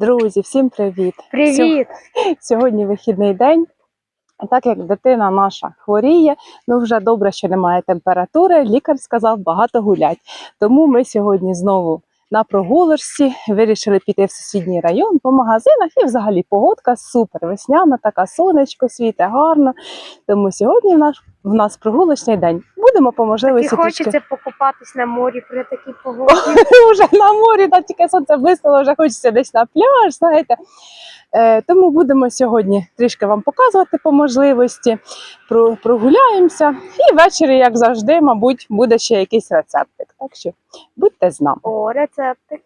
Друзі, всім привіт! Привіт! Сьогодні вихідний день. Так як дитина наша хворіє, ну вже добре, що немає температури. Лікар сказав багато гулять. Тому ми сьогодні знову на прогулочці вирішили піти в сусідній район по магазинах. І взагалі погодка супер весняна, така сонечко світе гарно. Тому сьогодні в нас в нас прогулочний день. Будемо по І можливості трішки хочеться покупатись на морі при такій погоді. вже на морі, та тільки сонце блиснуло, вже хочеться десь на пляж, знаєте. Е, тому будемо сьогодні трішки вам показувати по можливості, про, прогуляємося. І ввечері, як завжди, мабуть, буде ще якийсь рецептик. Так що будьте з нами. О, рецептик.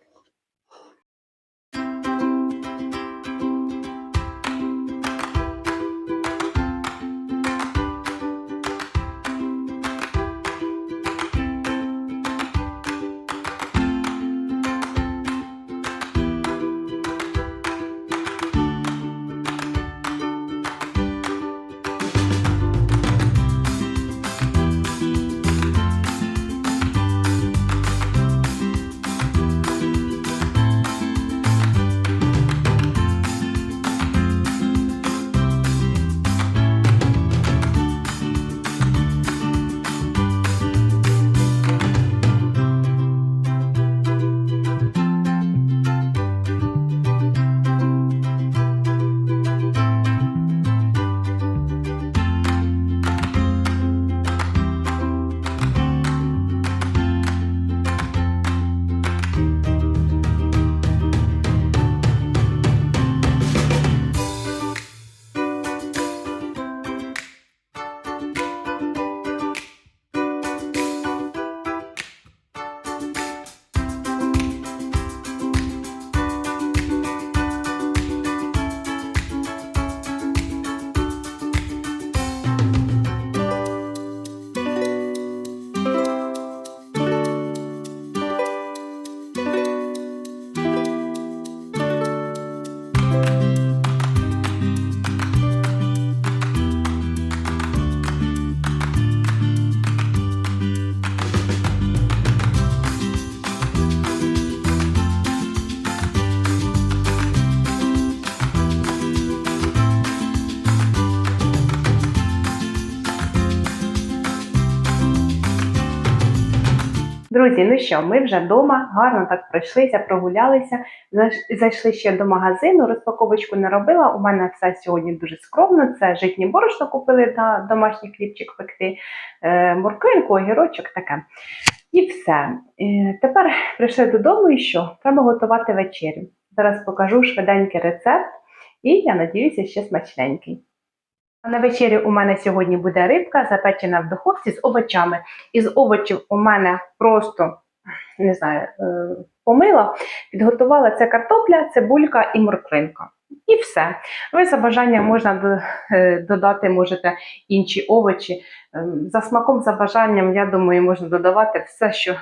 Друзі, ну що, ми вже вдома, гарно так пройшлися, прогулялися. Зайшли ще до магазину, розпаковочку не робила. У мене все сьогодні дуже скромно. Це житнє борошно купили на домашній хлібчик пекти, е, морквинку, огірочок таке. І все. Е, Тепер прийшли додому і що? Треба готувати вечерю. Зараз покажу швиденький рецепт, і я надіюся, ще смачненький. На вечері у мене сьогодні буде рибка, запечена в духовці з овочами. Із овочів у мене просто не знаю, е, помила, підготувала це картопля, цибулька і морквинка. І все. Ви за бажанням можна е, додати можете інші овочі. Ем, За смаком, за бажанням, я думаю, можна додавати все, що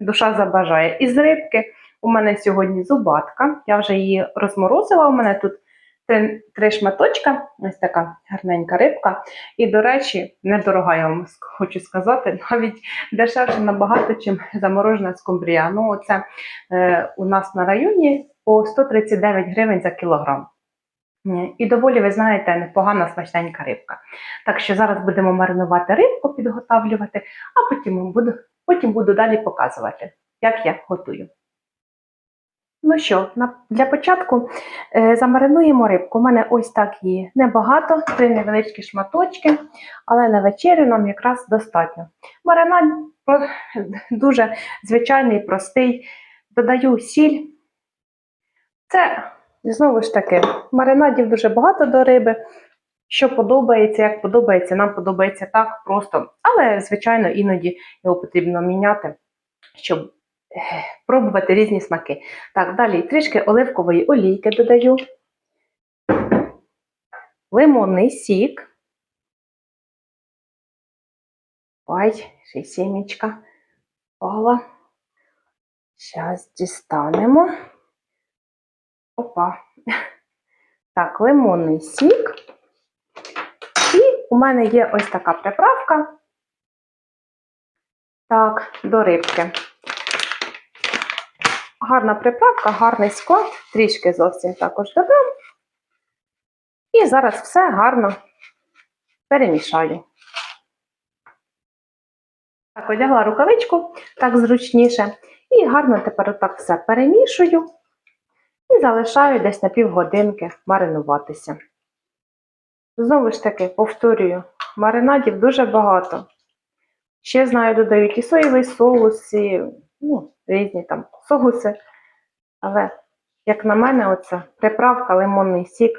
душа забажає. Із рибки у мене сьогодні зубатка. Я вже її розморозила. У мене тут три, три шматочка, ось така гарненька рибка. І, до речі, недорога, я вам хочу сказати, навіть дешевше набагато, чим заморожена скумбрія. Ну, оце е, у нас на районі по 139 гривень за кілограм. І доволі, ви знаєте, непогана смачненька рибка. Так що зараз будемо маринувати рибку, підготавлювати, а потім буду, потім буду далі показувати, як я готую. Ну що, для початку е, замаринуємо рибку. У мене ось так її небагато, три невеличкі шматочки, але на вечерю нам якраз достатньо. Маринад дуже звичайний, простий. Додаю сіль. Це знову ж таки маринадів дуже багато до риби. Що подобається, як подобається, нам подобається так просто. Але, звичайно, іноді його потрібно міняти, щоб пробувати різні смаки. Так, далі трішки оливкової олійки додаю. Лимонний сік. Ой, ще й сімечка впала. Зараз дістанемо. Опа. Так, лимонний сік. І у мене є ось така приправка. Так, до рибки. Гарна приправка, гарний склад, трішки зовсім також додам. І зараз все гарно перемішаю. Так, одягла рукавичку, так зручніше. І гарно тепер отак все перемішую і залишаю десь на півгодинки маринуватися. Знову ж таки, повторюю, маринадів дуже багато. Ще знаю, додають і соєвий соус, і ну, різні там соуси. Але, як на мене, оця приправка, лимонний сік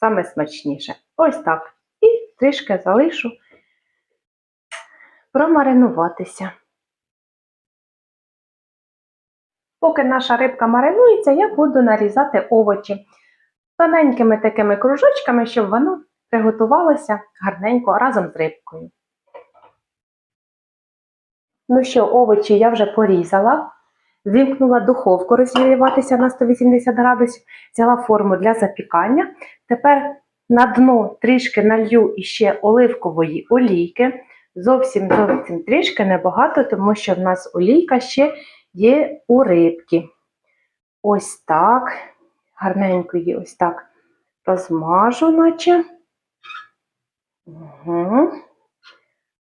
саме смачніше. Ось так. І трішки залишу промаринуватися. Поки наша рибка маринується, я буду нарізати овочі тоненькими такими кружочками, щоб воно приготувалося гарненько разом з рибкою. Ну що, овочі я вже порізала, вімкнула духовку розігріватися на 180 градусів, взяла форму для запікання. Тепер на дно трішки налью іще оливкової олійки. Зовсім зовсім трішки небагато, тому що в нас олійка ще є у рибки. Ось так. Гарненько її ось так розмажу, наче. Угу.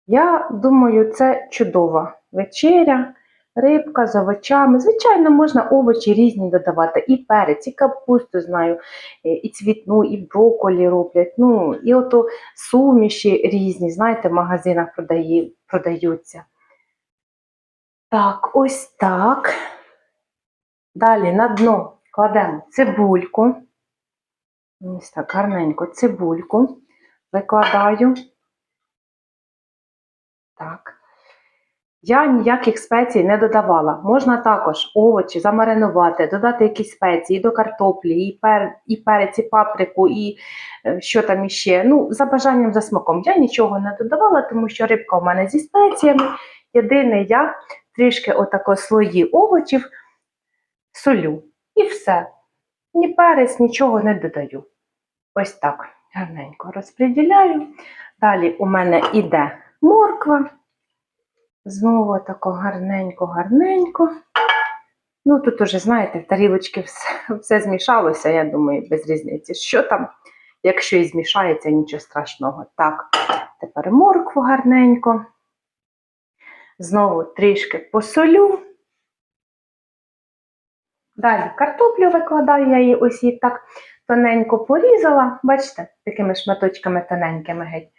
Я думаю, це чудова вечеря, рибка з овочами. Звичайно, можна овочі різні додавати. І перець, і капусту знаю, е, і цвітну, і брокколі роблять. Ну, і ото суміші різні, знаєте, в магазинах продає, продаються. Так, ось так. Далі на дно кладемо цибульку. Ось так, гарненько цибульку викладаю. Так. Я ніяких спецій не додавала. Можна також овочі замаринувати, додати якісь спеції до картоплі, і, пер, і перець, і паприку, і е, що там іще. Ну, за бажанням, за смаком. Я нічого не додавала, тому що рибка у мене зі спеціями. Єдине, я трішки отако слої овочів солю. І все. Ні перець, нічого не додаю. Ось так гарненько розподіляю. Далі у мене іде морква. Знову тако гарненько, гарненько. Ну, тут уже, знаєте, в тарілочці все, все змішалося, я думаю, без різниці. Що там, якщо і змішається, нічого страшного. Так, тепер моркву гарненько. Знову трішки посолю. Далі картоплю викладаю, я її ось її так тоненько порізала, бачите, такими шматочками тоненькими геть.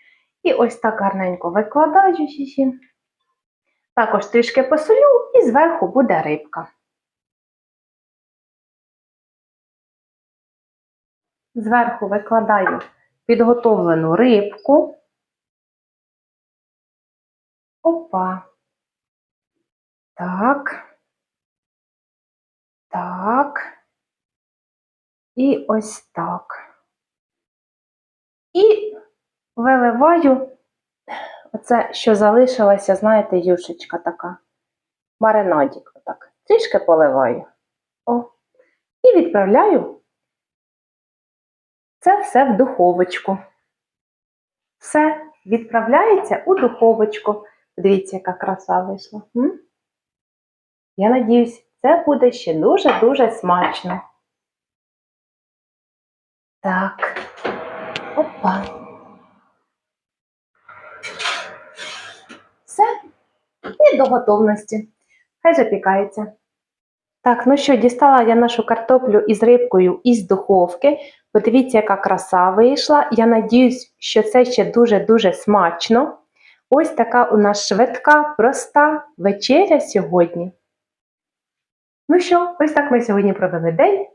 І ось так гарненько викладаю її. Також трішки посолю і зверху буде рибка. Зверху викладаю підготовлену рибку. Опа. Так. Так. І ось так. І виливаю оце, що залишилося, знаєте, юшечка така. Маринадік. Отак. Трішки поливаю. О. І відправляю це все в духовочку. Все відправляється у духовочку. Дивіться, яка краса вийшла. М? Я надіюсь, це буде ще дуже-дуже смачно. Так. Опа. Все. І до готовності. Хай запікається. Так, ну що, дістала я нашу картоплю із рибкою із духовки. Подивіться, яка краса вийшла. Я надіюсь, що це ще дуже-дуже смачно. Ось така у нас швидка, проста вечеря сьогодні. Ну що, ось так ми сьогодні провели день.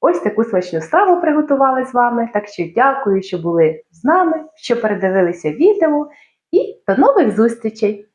Ось таку смачну страву приготували з вами. Так що дякую, що були з нами, що передивилися відео. І до нових зустрічей!